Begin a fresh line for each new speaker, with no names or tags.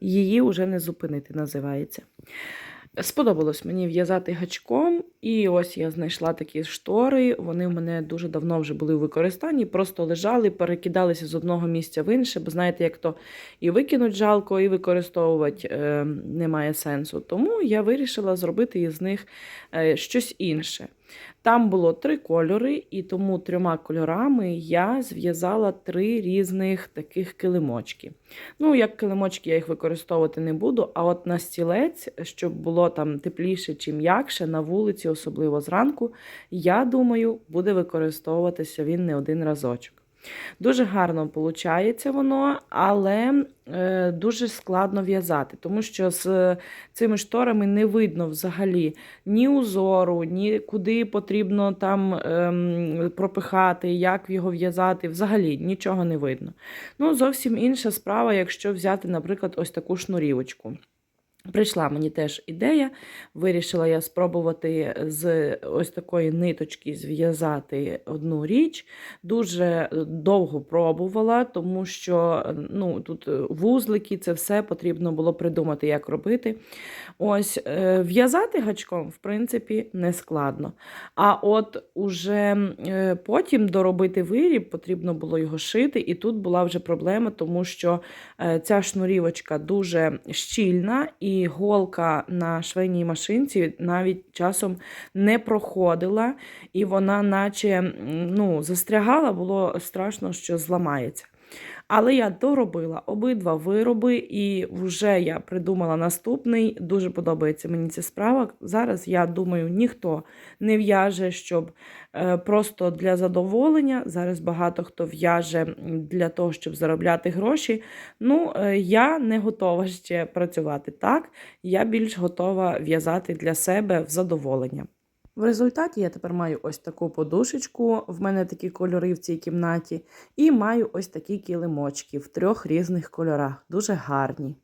її вже не зупинити, називається. Сподобалось мені в'язати гачком, і ось я знайшла такі штори. Вони в мене дуже давно вже були у використанні, просто лежали, перекидалися з одного місця в інше, бо знаєте, як то і викинуть жалко, і використовувати е, немає сенсу. Тому я вирішила зробити із них е, щось інше. Там було три кольори, і тому трьома кольорами я зв'язала три різних таких килимочки. Ну, як килимочки я їх використовувати не буду, а от на стілець, щоб було там тепліше чи м'якше, на вулиці, особливо зранку, я думаю, буде використовуватися він не один разочок. Дуже гарно виходить воно, але е, дуже складно в'язати, тому що з цими шторами не видно взагалі ні узору, ні куди потрібно там ем, пропихати, як його в'язати. Взагалі нічого не видно. Ну, зовсім інша справа, якщо взяти, наприклад, ось таку шнурівочку. Прийшла мені теж ідея, вирішила я спробувати з ось такої ниточки зв'язати одну річ. Дуже довго пробувала, тому що ну, тут вузлики, це все потрібно було придумати, як робити. Ось е, В'язати гачком, в принципі, не складно. А от уже е, потім доробити виріб, потрібно було його шити, і тут була вже проблема, тому що е, ця шнурівочка дуже щільна. І голка на швейній машинці навіть часом не проходила, і вона, наче ну, застрягала, було страшно, що зламається. Але я доробила обидва вироби, і вже я придумала наступний. Дуже подобається мені ця справа. Зараз, я думаю, ніхто не в'яже, щоб е, просто для задоволення. Зараз багато хто в'яже для того, щоб заробляти гроші. Ну, е, я не готова ще працювати так. Я більш готова в'язати для себе в задоволення. В результаті я тепер маю ось таку подушечку, в мене такі кольори в цій кімнаті, і маю ось такі килимочки в трьох різних кольорах, дуже гарні.